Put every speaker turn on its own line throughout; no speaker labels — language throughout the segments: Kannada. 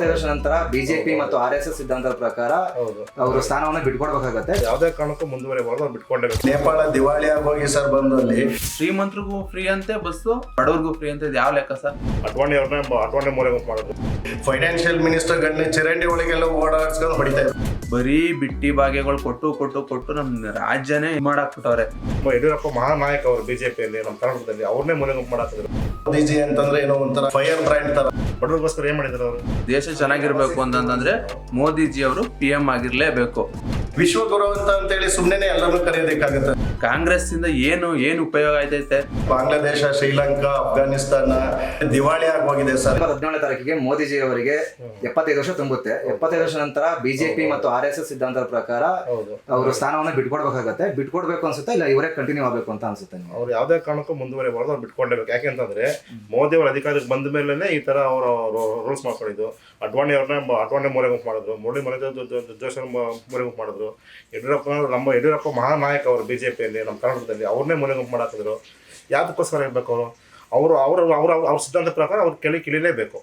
ಎಪ್ಪತ್ತೈದು ವರ್ಷ ನಂತರ ಬಿಜೆಪಿ ಮತ್ತು ಆರ್ ಎಸ್ ಎಸ್ ಸಿದ್ಧಾಂತದ ಪ್ರಕಾರ ಅವರ ಸ್ಥಾನವನ್ನು ಬಿಟ್ಕೊಡ್ಬೇಕಾಗತ್ತೆ.
ಯಾವುದೇ ಕಾರಣಕ್ಕೂ ಮುಂದುವರಿಬಾರ್ದು ಅವ್ರು ಬಿಟ್ಕೊಂಡೇ
ನೇಪಾಳ ದಿವಾಳಿ ಆಗೋಗಿ ಸರ್ ಬಂದು ಅಲ್ಲಿ
ಶ್ರೀಮಂತರಿಗೂ ಫ್ರೀ ಅಂತೆ ಬಸ್ಸು ಬಡವರಿಗೂ ಫ್ರೀ ಅಂತ ಯಾವ ಲೆಕ್ಕ ಸರ್?
ಅಡ್ವಾಣಿ ಅವ್ರನ್ನ ಅಡ್ವಾಣಿ ಮೂಲೆ ಮಾಡೋದು.
ಫೈನಾನ್ಷಿಯಲ್ ಮಿನಿಸ್ಟರ್ ಗಣ್ಯ ಚರಂಡಿ ಒಳಗೆಲ್ಲ ಓಡಾಡ್ಸ್ಕೊಂಡು ಹೊಡಿತಾ ಇದ್ರು
ಬರೀ ಬಿಟ್ಟಿ ಭಾಗ್ಯಗಳು ಕೊಟ್ಟು ಕೊಟ್ಟು ಕೊಟ್ಟು ನಮ್ಮ ರಾಜ್ಯನೇ ಮಾಡಾಕ್ಬಿಟ್ಟವ್ರೆ.
ಯಡಿಯೂರಪ್ಪ ಮಹಾನಾಯಕ ಅವರು ಬಿಜೆಪಿಯಲ್ಲಿ ನಮ್ಮ ಕರ್ನಾಟಕದಲ್ಲಿ ಅವ್ರನ್ನೇ ಮೂಲೆ ಗುಂಪು ಮಾಡಾಕಿದ್ರು
ಮೋದಿಜಿ ಅಂತಂದ್ರೆ ಏನೋ ಒಂಥರ ಫೈರ್ ಬ್ರ್ಯಾಂಡ್ ತರ.
ಬಡವ್ರಿಗೋಸ್ಕರ ಏನ್ ಮಾಡಿದಾರೆ ಅವರು?
ದೇಶ ಚೆನ್ನಾಗಿರ್ಬೇಕು ಅಂತಂದ್ರೆ ಮೋದಿಜಿ ಅವರು ಪಿ ಎಂ ಆಗಿರ್ಲೇಬೇಕು.
ವಿಶ್ವಗುರು ಅಂತ ಹೇಳಿ ಸುಮ್ಮನೆ ಎಲ್ಲರೂ ಕರೆಯೋದಕ್ಕಾಗತ್ತೆ
ಕಾಂಗ್ರೆಸ್ ಇಂದ ಏನು ಏನು ಉಪಯೋಗ ಆಯ್ತೈತೆ
ಬಾಂಗ್ಲಾದೇಶ ಶ್ರೀಲಂಕಾ ಅಫ್ಘಾನಿಸ್ತಾನ ದಿವಾಳಿ ಆಗೋಗಿದೆ ಸರ್
ಹದಿನೇಳನೇ ತಾರೀಕಿಗೆ ಮೋದಿಜಿ ಅವರಿಗೆ ಎಪ್ಪತ್ತೈದು ವರ್ಷ ತುಂಬುತ್ತೆ ಎಪ್ಪತ್ತೈದು ವರ್ಷ ನಂತರ ಬಿಜೆಪಿ ಮತ್ತು ಆರ್ ಎಸ್ ಎಸ್ ಸಿದ್ಧಾಂತದ ಪ್ರಕಾರ
ಹೌದು
ಅವರು ಸ್ಥಾನವನ್ನು ಬಿಟ್ಕೊಡ್ಬೇಕಾಗತ್ತೆ ಬಿಟ್ಕೊಡ್ಬೇಕು ಅನ್ಸುತ್ತೆ ಇಲ್ಲ ಇವರೇ ಕಂಟಿನ್ಯೂ ಆಗಬೇಕು ಅಂತ ಅನ್ಸುತ್ತೆ?
ಅವ್ರು ಯಾವ್ದೇ ಕಾರಣಕ್ಕೂ ಮುಂದುವರಿಬಾರ್ದು ಅವ್ರು ಬಿಟ್ಕೊಂಡೇಬೇಕು ಯಾಕೆಂತಂದ್ರೆ ಮೋದಿ ಅವರ ಅಧಿಕಾರಕ್ಕೆ ಬಂದ ಮೇಲೆ ಈ ತರ ಅವರು ರೂಲ್ಸ್ ಮಾಡ್ಕೊಂಡಿದ್ದು ಅಡ್ವಾಣಿ ಅವ್ರನ್ನ ಅಡ್ವಾಣಿ ಮೂಲೆ ಗುಂಪು ಮಾಡಿದ್ರು ಮುರಳಿ ಮನೆ ಜೋಶ್ ಮೂಲೆ ಗುಂಪು ಮಾಡಿದ್ರು ಯಡಿಯೂರಪ್ಪ, ನಮ್ಮ ಯಡಿಯೂರಪ್ಪ ಮಹಾನಾಯಕ ಅವರು ಪಿಯಲ್ಲಿ ನಮ್ಮ ಕರ್ನಾಟಕದಲ್ಲಿ ಅವ್ರನ್ನೇ ಮೂಲೆ ಗುಂಪು ಮಾಡಾಕಿದ್ರು ಯಾವುದಕ್ಕೋಸ್ಕರ ಇರಬೇಕು ಅವರು? ಅವರು ಅವರು, ಅವ್ರ ಅವ್ರ ಸಿದ್ಧಾಂತ ಪ್ರಕಾರ ಅವ್ರು ಕೆಳಿ ಕಿಳಿಲೇಬೇಕು.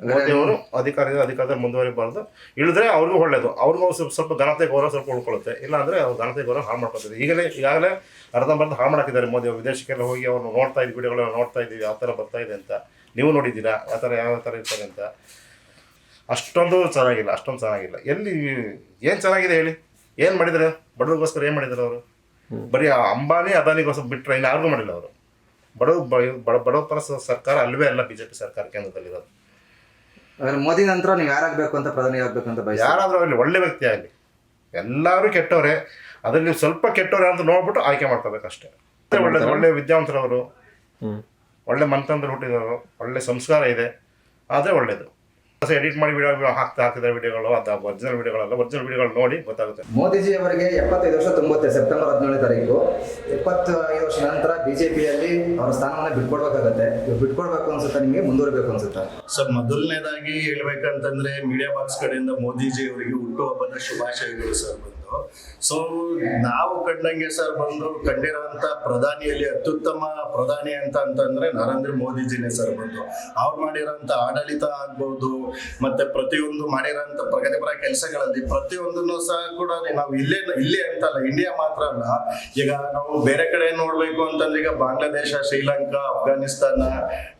ಮೋದಿ ಅವರು ಅಧಿಕಾರದಿಂದ ಅಧಿಕಾರದಲ್ಲಿ ಮುಂದುವರಿಬಾರ್ದು. ಇಳಿದ್ರೆ ಅವ್ರಿಗೂ ಒಳ್ಳೇದು. ಅವ್ರಿಗೂ ಸ್ವಲ್ಪ ಸ್ವಲ್ಪ ಘನತೆ ಗೌರವ ಸ್ವಲ್ಪ ಉಳ್ಕೊಳ್ಳುತ್ತೆ. ಇಲ್ಲಾಂದರೆ ಅವ್ರು ಘನತೆ ಗೌರವ ಹಾಳು ಮಾಡ್ಕೊತಾರೆ ಈಗಲೇ, ಈಗಾಗಲೇ ಅರ್ಧಂಬರ್ಧ ಹಾಳು ಮಾಡಾಕಿದ್ದಾರೆ ಮೋದಿ ಅವರು. ವಿದೇಶಕ್ಕೆಲ್ಲ ಹೋಗಿ ಅವ್ರು ನೋಡ್ತಾ ಇದ್ದ ವಿಡಿಯೋಗಳನ್ನ ನೋಡ್ತಾ ಇದ್ದೀವಿ. ಯಾವ ಥರ ಬರ್ತಾ ಇದೆ ಅಂತ. ನೀವು ನೋಡಿದ್ದೀರಾ? ಯಾವ ಥರ ಯಾವ ಥರ ಇರ್ತಾರೆ ಅಂತ. ಅಷ್ಟೊಂದು ಚೆನ್ನಾಗಿಲ್ಲ ಅಷ್ಟೊಂದು ಚೆನ್ನಾಗಿಲ್ಲ. ಎಲ್ಲಿ ಏನು ಚೆನ್ನಾಗಿದೆ ಹೇಳಿ? ಏನು ಮಾಡಿದ್ದಾರೆ ಬಡವ್ರಿಗೋಸ್ಕರ ಏನು ಮಾಡಿದ್ದಾರೆ ಅವರು? ಬರೀ ಆ ಅಂಬಾನಿ ಅದಾನಿಗೋಸ್ಕರ ಬಿಟ್ಟರೆ ಇನ್ನು ಯಾರಿಗೂ ಮಾಡಿಲ್ಲ ಅವರು. ಬಡವ ಬಡ ಬಡವ ಪರ ಸರ್ಕಾರ ಅಲ್ವೇ ಅಲ್ಲ ಬಿ ಜೆ ಪಿ ಸರ್ಕಾರ ಕೇಂದ್ರದಲ್ಲಿರೋದು.
ಮೋದಿ ನಂತರ ನೀವು ಯಾರಾಗಬೇಕು ಅಂತ ಪ್ರಧಾನಿ ಆಗಬೇಕು ಅಂತ ಬಯಸ
ಯಾರಾದರೂ ಆಗಲಿ ಒಳ್ಳೆ ವ್ಯಕ್ತಿ ಆಗಲಿ. ಎಲ್ಲರೂ ಕೆಟ್ಟವರೇ. ಅದ್ರಲ್ಲಿ ನೀವು ಸ್ವಲ್ಪ ಕೆಟ್ಟವ್ರೆ ಅಂತ ನೋಡ್ಬಿಟ್ಟು ಆಯ್ಕೆ ಮಾಡ್ಕೋಬೇಕಷ್ಟೇ. ಒಳ್ಳೆ ಒಳ್ಳೆ ವಿದ್ಯಾವಂತರವರು ಒಳ್ಳೆ ಮನತಂತ್ರ ಹುಟ್ಟಿದವರು ಒಳ್ಳೆ ಸಂಸ್ಕಾರ ಇದೆ. ಆದರೆ ಒಳ್ಳೇದು. ಎಡಿಟ್ ಮಾಡಿ ವಿಡಿಯೋ ಹಾಕ್ತಾ ಹಾಕಿದ ವಿಡಿಯೋಗಳು ಅದು ಒರಿಜಿನಲ್ ವಿಡಿಯೋಗಳಲ್ಲ ಒರಿಜಿನಲ್ ವಿಡಿಯೋಗಳು ನೋಡಿ ಗೊತ್ತಾಗುತ್ತೆ.
ಮೋದಿಜಿ ಅವರಿಗೆ ಎಪ್ಪತ್ತೈದು ವರ್ಷ ತುಂಬುತ್ತೆ ಸೆಪ್ಟೆಂಬರ್ ಹದಿನೇಳನೇ ತಾರೀಕು. ಎಪ್ಪತ್ತೈದು ವರ್ಷ ನಂತರ ಬಿಜೆಪಿಯಲ್ಲಿ ಅವರ ಸ್ಥಾನವನ್ನು ಬಿಟ್ಕೊಡ್ಬೇಕಾಗತ್ತೆ. ಇವ್ರು ಬಿಟ್ಕೊಡ್ಬೇಕು ಅನ್ಸುತ್ತೆ ನಿಮಗೆ? ಮುಂದುವರಿಬೇಕು ಅನ್ಸುತ್ತೆ?
ಸರ್ ಮೊದಲನೇದಾಗಿ ಹೇಳ್ಬೇಕಂತಂದ್ರೆ ಮೀಡಿಯಾ ಬಾಕ್ಸ್ ಕಡೆಯಿಂದ ಮೋದಿಜಿ ಅವರಿಗೆ ಹುಟ್ಟುಹಬ್ಬದ ಶುಭಾಶಯಗಳು ಸರ್. ಬಂದು ಸೊ ನಾವು ಕಂಡಂಗೆ ಸರ್ ಬಂದು ಕಂಡಿರುವಂತ ಪ್ರಧಾನಿಯಲ್ಲಿ ಅತ್ಯುತ್ತಮ ಪ್ರಧಾನಿ ಅಂತ ಅಂತಂದ್ರೆ ನರೇಂದ್ರ ಮೋದಿಜಿನೇ ಸರ್ ಬಂದು. ಅವ್ರು ಮಾಡಿರೋಂಥ ಆಡಳಿತ ಆಗ್ಬೋದು, ಮತ್ತೆ ಪ್ರತಿಯೊಂದು ಮಾಡಿರೋಂಥ ಪ್ರಗತಿಪರ ಕೆಲಸಗಳಲ್ಲಿ ಪ್ರತಿಯೊಂದನ್ನು ಸಹ ಕೂಡ ನಾವು ಇಲ್ಲೇ ಇಲ್ಲೇ ಅಂತಲ್ಲ ಇಂಡಿಯಾ ಮಾತ್ರ ಅಲ್ಲ. ಈಗ ನಾವು ಬೇರೆ ಕಡೆ ನೋಡ್ಬೇಕು ಅಂತಂದ್ರೆ ಈಗ ಬಾಂಗ್ಲಾದೇಶ, ಶ್ರೀಲಂಕಾ ಅಫ್ಘಾನಿಸ್ತಾನ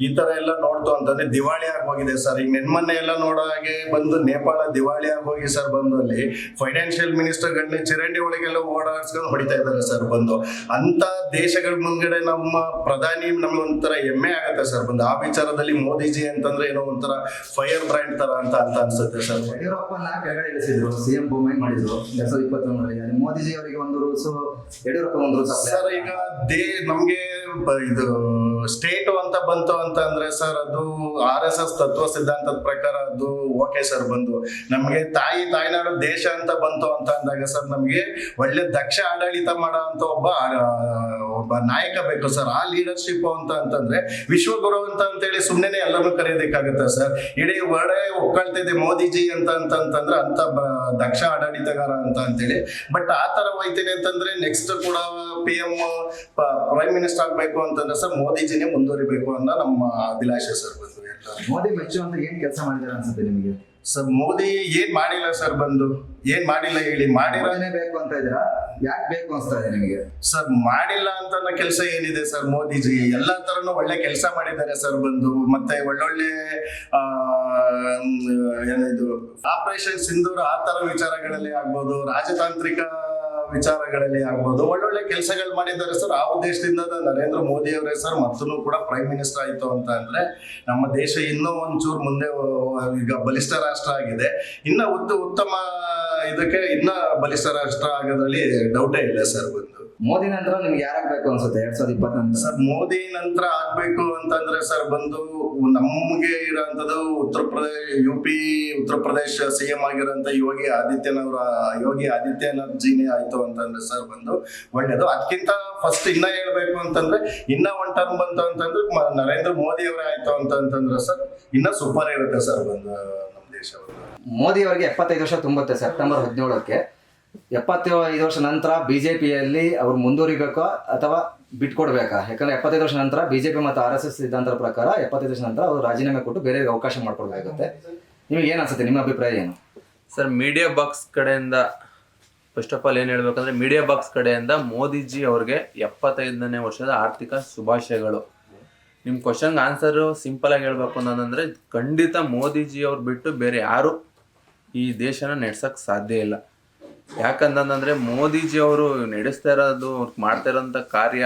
ಈ ತರ ಎಲ್ಲ ನೋಡ್ತು ಅಂತಂದ್ರೆ ದಿವಾಳಿ ಆಗೋಗಿದೆ ಸರ್. ಈಗ ನೆನ್ಮೊನ್ನೆ ಎಲ್ಲ ನೋಡೋ ಹಾಗೆ ಬಂದು ನೇಪಾಳ ದಿವಾಳಿ ಆಗೋಗಿ ಸರ್ ಬಂದು ಅಲ್ಲಿ. ಫೈನಾನ್ಷಿಯಲ್ ಮಿನಿಸ್ಟರ್ ಗಣ್ಯ ಚರಂಡಿ ಒಳಗೆಲ್ಲ ಓಡಾಡ್ಸ್ಕೊಂಡು ಹೊಡಿತಾ ಇದ್ದಾರೆ ಸರ್ ಬಂದು. ಅಂತ ದೇಶಗಳ ಮುಂದ್ಗಡೆ ನಮ್ಮ ಪ್ರಧಾನಿ ನಮ್ಗೆ ಒಂಥರ ಹೆಮ್ಮೆ ಆಗತ್ತೆ ಸರ್ ಬಂದು. ಆ ವಿಚಾರದಲ್ಲಿ ಮೋದಿಜಿ ಅಂತಂದ್ರೆ ಏನೋ ಒಂಥರ ಫೈರ್ ಬ್ರ್ಯಾಂಡ್ ತರ ಅಂತ ಅಂತ ಅನ್ಸುತ್ತೆ ಸರ್.
ಯಡಿಯೂರಪ್ಪನ ಕೆಳಗಡೆ ಇಳಿಸಿದ್ರು ಸಿಎಂ ಬೊಮ್ಮಾಯಿ ಮಾಡಿದ್ರು ಎರಡ್ ಸಾವಿರದ ಇಪ್ಪತ್ತೊಂದರಲ್ಲಿ. ಮೋದಿಜಿ ಅವರಿಗೆ ಒಂದು ರೂಲ್ಸ್ ಯಡಿಯೂರಪ್ಪ ಒಂದು ರೂಲ್ಸ್
ಸರ್ ಈಗ ದೇ ನಮ್ಗೆ ಇದು ಸ್ಟೇಟ್ ಅಂತ ಬಂತು ಅಂತ ಅಂದ್ರೆ ಸರ್, ಅದು ಆರ್ ಎಸ್ ಎಸ್ ತತ್ವ ಸಿದ್ಧಾಂತದ ಪ್ರಕಾರ ಅದು ಓಕೆ ಸರ್ ಬಂದು. ನಮಗೆ ತಾಯಿ ತಾಯ್ನಾಡು ದೇಶ ಅಂತ ಬಂತು ಅಂತ ಅಂದಾಗ ಸರ್, ನಮಗೆ ಒಳ್ಳೆ ದಕ್ಷ ಆಡಳಿತ ಮಾಡೋ ಅಂತ ಒಬ್ಬ ಒಬ್ಬ ನಾಯಕ ಬೇಕು ಸರ್ ಆ ಲೀಡರ್ಶಿಪ್ ಅಂತ ಅಂತಂದ್ರೆ ವಿಶ್ವಗುರು ಅಂತ ಅಂತೇಳಿ ಸುಮ್ಮನೆ ಎಲ್ಲರೂ ಕರೆಯೋದಕ್ಕಾಗುತ್ತೆ ಸರ್. ಇಡೀ ಒಡೆ ಒಕ್ಕಳ್ತಿದೆ ಮೋದಿಜಿ ಅಂತ ಅಂತಂತಂದ್ರೆ ಅಂತ ದಕ್ಷ ಆಡಳಿತಗಾರ ಅಂತ ಅಂತೇಳಿ. ಬಟ್ ಆ ತರ ಹೋಯ್ತೀನಿ ಅಂತಂದ್ರೆ ನೆಕ್ಸ್ಟ್ ಕೂಡ ಪಿ ಎಂ ಪ್ರೈಮ್ ಮಿನಿಸ್ಟರ್ ಆಗ್ಬೇಕು ಅಂತಂದ್ರೆ ಸರ್ ಮೋದಿಜಿನೇ ಮುಂದುವರಿಬೇಕು ಅನ್ನೋ ನಮ್ಮ ಅಭಿಲಾಷೆ ಸರ್ ಬಂದು ಮೋದಿ
ಮೋದಿ ಮೆಚ್ಚುವಂತ ಏನ್ ಕೆಲಸ ಮಾಡಿದಾರೆ ಅನ್ಸುತ್ತೆ ನಿಮಗೆ?
ಸರ್ ಮೋದಿ ಏನ್ ಮಾಡಿಲ್ಲ ಸರ್ ಬಂದು? ಏನ್ ಮಾಡಿಲ್ಲ ಹೇಳಿ? ಮಾಡಿರೋ
ಮೋದಿನೇ ಬೇಕು ಅಂತ ಇದ್ದೀರಾ? ಯಾಕೆ ಬೇಕು ಅನ್ಸ್ತಾ ಇದೆ ನಿಮಗೆ?
ಸರ್, ಮಾಡಿಲ್ಲ ಅಂತ ಕೆಲಸ ಏನಿದೆ ಸರ್, ಮೋದಿಜಿ? ಎಲ್ಲಾ ತರನು ಒಳ್ಳೆ ಕೆಲಸ ಮಾಡಿದ್ದಾರೆ ಸರ್ ಬಂದು. ಮತ್ತೆ ಒಳ್ಳೊಳ್ಳೆ ಏನಿದು ಆಪರೇಷನ್ ಸಿಂಧೂರ್ ಆ ತರ ವಿಚಾರಗಳಲ್ಲಿ ಆಗ್ಬೋದು, ರಾಜತಾಂತ್ರಿಕ ವಿಚಾರಗಳಲ್ಲಿ ಆಗ್ಬೋದು, ಒಳ್ಳೊಳ್ಳೆ ಕೆಲಸಗಳು ಮಾಡಿದ್ದಾರೆ ಸರ್. ಆ ಉದ್ದೇಶದಿಂದ ನರೇಂದ್ರ ಮೋದಿ ಅವರೇ ಸರ್ ಮತ್ತೂ ಕೂಡ ಪ್ರೈಮ್ ಮಿನಿಸ್ಟರ್ ಆಯ್ತು ಅಂತ ಅಂದ್ರೆ ನಮ್ಮ ದೇಶ ಇನ್ನೂ ಒಂಚೂರು ಮುಂದೆ ಈಗ ಬಲಿಷ್ಠ ರಾಷ್ಟ್ರ ಆಗಿದೆ. ಇನ್ನ ಉತ್ತ, ಉತ್ತಮ ಇದಕ್ಕೆ ಇನ್ನ ಬಲಿಷ್ಠ ರಾಷ್ಟ್ರ ಆಗೋದ್ರಲ್ಲಿ ಡೌಟೇ ಇಲ್ಲ ಸರ್ ಬಂದು.
ಮೋದಿ ನಂತರ ನಿಮ್ಗೆ ಯಾರಾಗಬೇಕು ಅನ್ಸುತ್ತೆ? ಎರಡ್ ಸಾವಿರದ ಇಪ್ಪತ್ತ
ಸರ್ ಮೋದಿ ನಂತರ ಆಗ್ಬೇಕು ಅಂತಂದ್ರೆ ಸರ್ ಬಂದು ನಮಗೆ ಇರೋಂಥದ್ದು Uttar Pradesh U P Uttar Pradesh C M ಆಗಿರೋಂಥ ಯೋಗಿ ಆದಿತ್ಯನವರ ಯೋಗಿ ಆದಿತ್ಯನಾಥ್ ಜಿನೇ ಆಯ್ತು ಅಂತಂದ್ರೆ ಸರ್ ಬಂದು ಒಳ್ಳೇದು. ಅದಕ್ಕಿಂತ ಫಸ್ಟ್ ಇನ್ನ ಹೇಳ್ಬೇಕು ಅಂತಂದ್ರೆ ಇನ್ನ ಒನ್ ಟರ್ಮ್ ಬಂತು ಅಂತಂದ್ರೆ ನರೇಂದ್ರ ಮೋದಿ ಅವರೇ ಆಯ್ತು ಅಂತಂತಂದ್ರೆ ಸರ್ ಇನ್ನ ಸೂಪರ್ ಇರುತ್ತೆ ಸರ್ ಬಂದು ನಮ್ಮ ದೇಶವನ್ನು.
ಮೋದಿ ಅವರಿಗೆ ಎಪ್ಪತ್ತೈದು ವರ್ಷ ತುಂಬುತ್ತೆ ಸೆಪ್ಟೆಂಬರ್ ಹದಿನೇಳಕ್ಕೆ. ಎಪ್ಪತ್ತೈದು ವರ್ಷ ನಂತರ ಬಿಜೆಪಿಯಲ್ಲಿ ಅವ್ರು ಮುಂದುವರಿಬೇಕಾ ಅಥವಾ ಬಿಟ್ಕೊಡ್ಬೇಕಾ? ಯಾಕಂದ್ರೆ ಎಪ್ಪತ್ತೈದು ವರ್ಷ ನಂತರ ಬಿಜೆಪಿ ಮತ್ತು ಆರ್ ಎಸ್ ಎಸ್ ಸಿದ್ಧಾಂತದ ಪ್ರಕಾರ ಎಪ್ಪತ್ತೈದು ವರ್ಷ ನಂತರ ಅವರು ರಾಜೀನಾಮೆ ಕೊಟ್ಟು ಬೇರೆ ಅವಕಾಶ ಮಾಡ್ಕೊಡ್ಬೇಕಾಗುತ್ತೆ. ನಿಮಗೆ ಏನು ಅನ್ಸುತ್ತೆ? ನಿಮ್ಮ ಅಭಿಪ್ರಾಯ ಏನು?
ಸರ್, ಮೀಡಿಯಾ ಬಾಕ್ಸ್ ಕಡೆಯಿಂದ ಫಸ್ಟ್ ಆಫ್ ಆಲ್ ಏನು ಹೇಳ್ಬೇಕಂದ್ರೆ ಮೀಡಿಯಾ ಬಾಕ್ಸ್ ಕಡೆಯಿಂದ ಮೋದಿಜಿ ಅವ್ರಿಗೆ ಎಪ್ಪತ್ತೈದನೇ ವರ್ಷದ ಆರ್ಥಿಕ ಶುಭಾಶಯಗಳು. ನಿಮ್ಮ ಕ್ವಶನ್ಗೆ ಆನ್ಸರು ಸಿಂಪಲ್ ಆಗಿ ಹೇಳ್ಬೇಕು ಅಂತಂದ್ರೆ ಖಂಡಿತ ಮೋದಿಜಿ ಅವ್ರು ಬಿಟ್ಟು ಬೇರೆ ಯಾರು ಈ ದೇಶನ ನಡೆಸಕ್ ಸಾಧ್ಯ ಇಲ್ಲ. ಯಾಕಂತಂದ್ರೆ ಮೋದಿಜಿ ಅವರು ನಡೆಸ್ತಾ ಇರೋದು, ಅವ್ರ ಮಾಡ್ತಾ ಇರೋಂತ ಕಾರ್ಯ,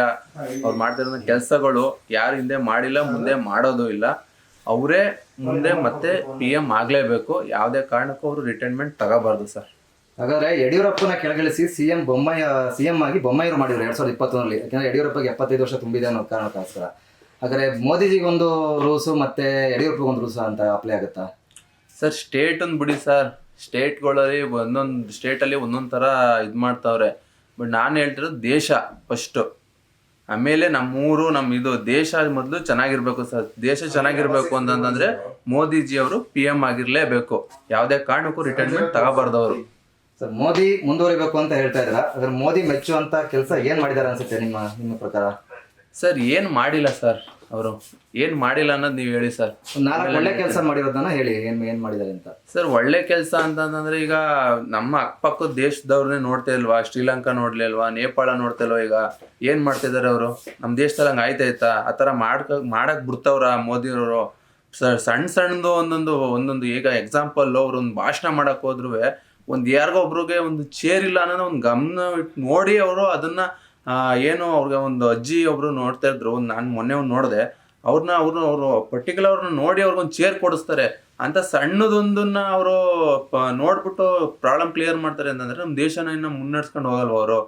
ಅವ್ರು ಮಾಡ್ತಾ ಇರೋ ಕೆಲಸಗಳು ಯಾರು ಹಿಂದೆ ಮಾಡಿಲ್ಲ, ಮುಂದೆ ಮಾಡೋದು ಇಲ್ಲ. ಅವರೇ ಮುಂದೆ ಮತ್ತೆ ಪಿ ಎಂ ಆಗ್ಲೇಬೇಕು. ಯಾವುದೇ ಕಾರಣಕ್ಕೂ ಅವರು ರಿಟೈರ್ಮೆಂಟ್ ತಗೋಬಾರ್ದು ಸರ್.
ಹಾಗಾದ್ರೆ ಯಡಿಯೂರಪ್ಪನ ಕೆಳಗಿಳಿಸಿ C M Bommai C M ಆಗಿ ಬೊಮ್ಮಯ್ಯರು ಮಾಡಿದ್ರು ಎರಡ್ ಸಾವಿರದ ಇಪ್ಪತ್ತೊಂದರಲ್ಲಿ. ಯಾಕಂದ್ರೆ ಯಡಿಯೂರಪ್ಪಗೆ ಎಪ್ಪತ್ತೈದು ವರ್ಷ ತುಂಬಿದೆ ಅನ್ನೋ ಕಾರಣಕ್ಕೋಸ್ಕರ. ಹಾಗಾದ್ರೆ ಮೋದಿಜಿಗೊಂದು ರೂಲ್ಸು ಮತ್ತೆ ಯಡಿಯೂರಪ್ಪಗೊಂದು ರೂಲ್ಸ್ ಅಂತ ಅಪ್ಲೈ ಆಗುತ್ತಾ?
ಸರ್ ಸ್ಟೇಟ್ ಅಂದ್ ಬಿಡಿ ಸರ್. ಸ್ಟೇಟ್ಗಳಲ್ಲಿ ಒಂದೊಂದು ಸ್ಟೇಟಲ್ಲಿ ಒಂದೊಂದು ಥರ ಇದು ಮಾಡ್ತಾವ್ರೆ. ಬಟ್ ನಾನು ಹೇಳ್ತಿರೋದು ದೇಶ ಫಸ್ಟು ಆಮೇಲೆ ನಮ್ಮೂರು ನಮ್ಮ ಇದು ದೇಶ ಮೊದಲು ಚೆನ್ನಾಗಿರ್ಬೇಕು ಸರ್. ದೇಶ ಚೆನ್ನಾಗಿರ್ಬೇಕು ಅಂತಂದ್ರೆ ಮೋದಿಜಿ ಅವರು ಪಿ ಎಂ ಆಗಿರ್ಲೇಬೇಕು. ಯಾವುದೇ ಕಾರಣಕ್ಕೂ ರಿಟೈರ್ಮೆಂಟ್ ತಗೋಬಾರ್ದು ಅವರು
ಸರ್ ಮೋದಿ ಮುಂದುವರಿಬೇಕು ಅಂತ ಹೇಳ್ತಾ ಇದ್ರ. ಅದ್ರ ಮೋದಿ ಮೆಚ್ಚುವಂತ ಕೆಲಸ ಏನ್ ಮಾಡಿದಾರ ಅನ್ಸುತ್ತೆ ನಿಮ್ಮ ನಿಮ್ಮ ಪ್ರಕಾರ?
ಸರ್ ಏನು ಮಾಡಿಲ್ಲ ಸರ್. ಅವರು ಏನು ಮಾಡಿಲ್ಲ ಅನ್ನೋದು ನೀವು ಹೇಳಿ ಸರ್.
ನಾನು ಒಳ್ಳೆ ಕೆಲಸ ಮಾಡಿರೋದನ್ನ ಹೇಳಿ ಏನ್ ಏನ್ ಮಾಡಿದಾರೆ ಅಂತ.
ಸರ್ ಒಳ್ಳೆ ಕೆಲಸ ಅಂತಂದ್ರೆ ಈಗ ನಮ್ಮ ಅಕ್ಕಪಕ್ಕದ ದೇಶದವ್ರನ್ನೇ ನೋಡ್ತಾ ಇಲ್ವಾ? ಶ್ರೀಲಂಕಾ ನೋಡ್ಲಿಲ್ವಾ ನೇಪಾಳ ನೋಡ್ತಾ ಇಲ್ವಾ ಈಗ? ಏನ್ ಮಾಡ್ತಿದಾರೆ ಅವರು? ನಮ್ಮ ದೇಶದಲ್ಲಿ ಹಂಗೆ ಆಯ್ತಾಯ್ತಾ ಆ ಥರ ಮಾಡ್ಕ ಮಾಡಕ್ ಬಿಡ್ತವ್ರ ಸರ್ ಸಣ್ಣ ಸಣ್ಣದು ಒಂದೊಂದು ಒಂದೊಂದು ಈಗ ಎಕ್ಸಾಂಪಲ್ ಅವ್ರು ಒಂದು ಭಾಷಣ ಮಾಡಕ್ ಹೋದ್ರು ಒಂದ್ ಯಾರಿಗೋ ಒಬ್ರಿಗೆ ಒಂದು ಚೇರ್ ಇಲ್ಲ ಅನ್ನೋದು ಒಂದು ಗಮನ ಇಟ್ಟು ನೋಡಿ ಅವರು ಅದನ್ನ ಏನು ಅವ್ರಿಗೆ ಒಂದು ಅಜ್ಜಿ ಒಬ್ರು ನೋಡ್ತಾ ಇದ್ರು ನಾನು ಮೊನ್ನೆ ಒಂದು ನೋಡಿದೆ. ಅವ್ರನ್ನ ಅವ್ರನ್ನ ಅವರು ಪರ್ಟಿಕ್ಯುಲರ್ ಅವ್ರನ್ನ ನೋಡಿ ಅವ್ರಿಗೊಂದು ಚೇರ್ ಕೊಡಿಸ್ತಾರೆ. ಅಂತ ಸಣ್ಣದೊಂದನ್ನ ಅವರು ನೋಡ್ಬಿಟ್ಟು ಪ್ರಾಬ್ಲಮ್ ಕ್ಲಿಯರ್ ಮಾಡ್ತಾರೆ ಅಂತಂದ್ರೆ ನಮ್ಮ ದೇಶನ ಇನ್ನು ಮುನ್ನಡೆಸ್ಕೊಂಡು ಹೋಗಲ್ವ ಅವರು?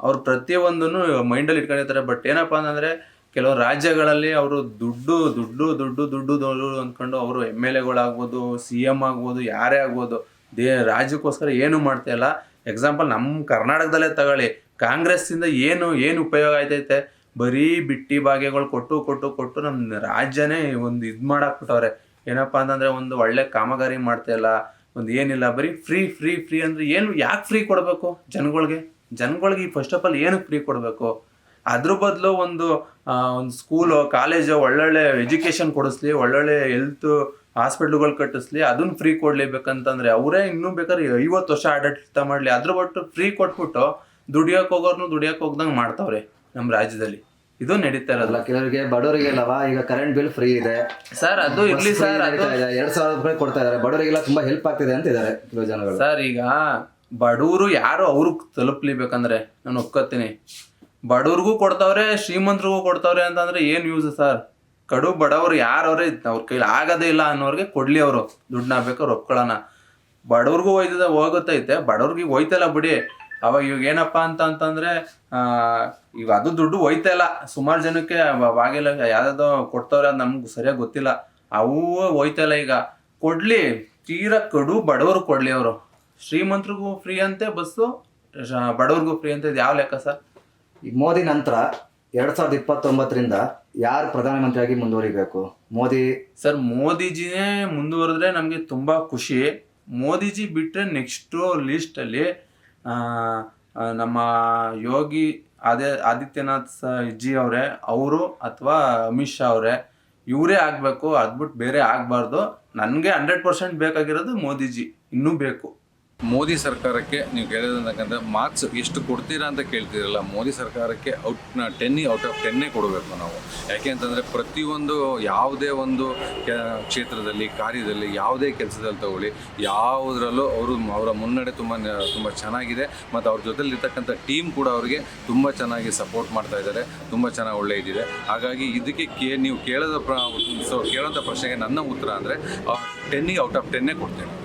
ಅವ್ರು ಪ್ರತಿಯೊಂದನ್ನು ಮೈಂಡಲ್ಲಿ ಇಟ್ಕೊಂಡಿರ್ತಾರೆ. ಬಟ್ ಏನಪ್ಪ ಅಂತಂದ್ರೆ ಕೆಲವು ರಾಜ್ಯಗಳಲ್ಲಿ ಅವರು ದುಡ್ಡು ದುಡ್ಡು ದುಡ್ಡು ದುಡ್ಡು ದುಡ್ಡು ಅಂದ್ಕೊಂಡು ಅವರು ಎಂ ಎಲ್ ಎಗಳಾಗ್ಬೋದು ಸಿ ಎಂ ಆಗ್ಬೋದು, ಯಾರೇ ಆಗ್ಬೋದು, ದೇ, ರಾಜ್ಯಕ್ಕೋಸ್ಕರ ಏನು ಮಾಡ್ತಾ ಇಲ್ಲ. ಎಕ್ಸಾಂಪಲ್ ನಮ್ಮ ಕರ್ನಾಟಕದಲ್ಲೇ ತಗೊಳ್ಳಿ. ಕಾಂಗ್ರೆಸ್ಸಿಂದ ಏನು ಏನು ಉಪಯೋಗ ಆಯ್ತೈತೆ? ಬರೀ ಬಿಟ್ಟಿ ಭಾಗ್ಯಗಳು ಕೊಟ್ಟು ಕೊಟ್ಟು ಕೊಟ್ಟು ನಮ್ಮ ರಾಜ್ಯನೇ ಒಂದು ಇದು ಮಾಡಾಕ್ಬಿಟ್ಟವ್ರೆ. ಏನಪ್ಪ ಅಂತಂದ್ರೆ ಒಂದು ಒಳ್ಳೆ ಕಾಮಗಾರಿ ಮಾಡ್ತಾ ಇಲ್ಲ, ಒಂದು ಏನಿಲ್ಲ, ಬರೀ ಫ್ರೀ ಫ್ರೀ ಫ್ರೀ ಅಂದರೆ ಏನು, ಯಾಕೆ ಫ್ರೀ ಕೊಡಬೇಕು ಜನಗಳಿಗೆ? ಜನಗಳಿಗೆ ಫಸ್ಟ್ ಆಫ್ ಆಲ್ ಏನಕ್ಕೆ ಫ್ರೀ ಕೊಡಬೇಕು? ಅದ್ರ ಬದಲು ಒಂದು ಒಂದು ಸ್ಕೂಲು ಕಾಲೇಜು ಒಳ್ಳೊಳ್ಳೆ ಎಜುಕೇಶನ್ ಕೊಡಿಸ್ಲಿ, ಒಳ್ಳೊಳ್ಳೆ ಹೆಲ್ತ್ ಹಾಸ್ಪಿಟ್ಲ್ಗಳು ಕಟ್ಟಿಸ್ಲಿ ಅದನ್ನ ಫ್ರೀ ಕೊಡ್ಲೇಬೇಕಂತಂದ್ರೆ ಅವರೇ ಇನ್ನೂ ಬೇಕಾದ್ರೆ ಐವತ್ತು ವರ್ಷ ಆಡಳಿತ ಮಾಡಲಿ. ಅದ್ರ ಬಟ್ಟು ಫ್ರೀ ಕೊಟ್ಬಿಟ್ಟು ದುಡಿಯೋಕೆ ಹೋಗೋರ್ನು ದುಡಿಯೋಕೆ ಹೋಗ್ದಂಗೆ ಮಾಡ್ತಾವ್ರೆ ನಮ್ಮ ರಾಜ್ಯದಲ್ಲಿ. ಇದು ನಡೀತಾ
ಅಲ್ಲ
ಕೆಲವರಿಗೆ
ಕೆಲವರಿಗೆ ಬಡವರಿಗೆಲ್ಲವ ಈಗ ಕರೆಂಟ್ ಬಿಲ್ ಫ್ರೀ ಇದೆ.
ಸರ್ ಅದು ಇರ್ಲಿ ಸರ್ ಅದು.
ಎರಡ್ ಸಾವಿರ ರೂಪಾಯಿ ಕೊಡ್ತಾ ಇದಾರೆ ಬಡವರಿಗೆಲ್ಲ ತುಂಬಾ ಹೆಲ್ಪ್ ಆಗ್ತಿದೆ ಅಂತ ಇದಾರೆ ಕೆಲವು ಜನಗಳು.
ಸರ್ ಈಗ ಬಡವರು ಯಾರು ಅವ್ರಿಗೆ ತಲುಪ್ಲಿಬೇಕಂದ್ರೆ? ನಾನು ಒಪ್ಕೋತೀನಿ. ಬಡವ್ರಿಗೂ ಕೊಡ್ತಾವ್ರೆ ಶ್ರೀಮಂತರಿಗೂ ಕೊಡ್ತಾವ್ರೆ ಅಂತಂದ್ರೆ ಏನು ಯೂಸ್ ಸರ್ ಕಡು ಬಡವರು ಯಾರವ್ರೆ ಅವ್ರ ಕೈಲಿ ಆಗೋದೇ ಇಲ್ಲ ಅನ್ನೋರಿಗೆ ಕೊಡ್ಲಿ ಅವರು. ದುಡ್ಡನ್ನ ಬೇಕಾದ್ರೆ ಒಪ್ಕೊಳ್ಳೋಣ. ಬಡವ್ರಿಗೂ ಹೋಯ್ತದ ಹೋಗುತ್ತೈತೆ. ಬಡವ್ರಿಗೆ ಹೋಯ್ತಲ್ಲ ಬಿಡಿ. ಅವಾಗ ಇವಾಗ ಏನಪ್ಪ ಅಂತ ಅಂತಂದ್ರೆ ಆ, ಈಗ ಅದು ದುಡ್ಡು ಹೋಯ್ತಾ ಇಲ್ಲ. ಸುಮಾರು ಜನಕ್ಕೆ ಬಾಗಿಲ ಯಾವ್ದಾದ್ರು ಕೊಡ್ತಾವ್ರೆ ಅದು ನಮ್ಗೆ ಸರಿಯಾಗಿ ಗೊತ್ತಿಲ್ಲ. ಅವು ಹೋಯ್ತಾ ಇಲ್ಲ ಈಗ. ಕೊಡ್ಲಿ ತೀರಾ ಕಡು ಬಡವರು ಕೊಡ್ಲಿ ಅವರು. ಶ್ರೀಮಂತರಿಗೂ ಫ್ರೀ ಅಂತೆ ಬಸ್ಸು ಬಡವರಿಗೂ ಫ್ರೀ ಅಂತ ಯಾವ ಲೆಕ್ಕ ಸರ್?
ಈ ಮೋದಿ ನಂತರ ಎರಡ್ ಸಾವಿರದ ಇಪ್ಪತ್ತೊಂಬತ್ತರಿಂದ ಯಾರು ಪ್ರಧಾನಮಂತ್ರಿಯಾಗಿ ಮುಂದುವರಿಬೇಕು? ಮೋದಿ?
ಸರ್ ಮೋದಿಜಿನೇ ಮುಂದುವರೆದ್ರೆ ನಮಗೆ ತುಂಬ ಖುಷಿ. ಮೋದಿಜಿ ಬಿಟ್ಟರೆ ನೆಕ್ಸ್ಟು ಲೀಸ್ಟಲ್ಲಿ ನಮ್ಮ ಯೋಗಿ ಅದೇ ಆದಿತ್ಯನಾಥ್ ಜಿ ಅವರೇ, ಅವರು ಅಥವಾ ಅಮಿತ್ ಶಾ ಅವರೇ, ಇವರೇ ಆಗಬೇಕು ಅದ್ಬಿಟ್ಟು ಬೇರೆ ಆಗಬಾರ್ದು. ನನಗೆ ಹಂಡ್ರೆಡ್ ಪರ್ಸೆಂಟ್ ಬೇಕಾಗಿರೋದು ಮೋದಿಜಿ, ಇನ್ನೂ ಬೇಕು.
ಮೋದಿ ಸರ್ಕಾರಕ್ಕೆ ನೀವು ಕೇಳಿದಂತಕ್ಕಂಥ ಮಾರ್ಕ್ಸ್ ಎಷ್ಟು ಕೊಡ್ತೀರಾ ಅಂತ ಕೇಳ್ತೀರಲ್ಲ, ಮೋದಿ ಸರ್ಕಾರಕ್ಕೆ ಔಟ್ ಟೆನ್ ಔಟ್ ಆಫ್ ಟೆನ್ನೇ ಕೊಡಬೇಕು ನಾವು. ಯಾಕೆ ಅಂತಂದರೆ ಪ್ರತಿಯೊಂದು ಯಾವುದೇ ಒಂದು ಕ್ಷೇತ್ರದಲ್ಲಿ, ಕಾರ್ಯದಲ್ಲಿ ಯಾವುದೇ ಕೆಲಸದಲ್ಲಿ ತಗೊಳ್ಳಿ, ಯಾವುದರಲ್ಲೂ ಅವರು ಅವರ ಮುನ್ನಡೆ ತುಂಬ ತುಂಬ ಚೆನ್ನಾಗಿದೆ ಮತ್ತು ಅವ್ರ ಜೊತೆಲಿ ಇರ್ತಕ್ಕಂಥ ಟೀಮ್ ಕೂಡ ಅವರಿಗೆ ತುಂಬ ಚೆನ್ನಾಗಿ ಸಪೋರ್ಟ್ ಮಾಡ್ತಾ ಇದ್ದಾರೆ, ತುಂಬ ಚೆನ್ನಾಗಿ ಒಳ್ಳೆ ಇದಿದೆ. ಹಾಗಾಗಿ ಇದಕ್ಕೆ ಕೇ, ನೀವು ಕೇಳೋದ ಪ್ರ ಕೇಳೋಂಥ ಪ್ರಶ್ನೆಗೆ ನನ್ನ ಉತ್ತರ ಅಂದರೆ ಟೆನ್ನಿಗೆ ಔಟ್ ಆಫ್ ಟೆನ್ನೇ ಕೊಡ್ತೇನೆ.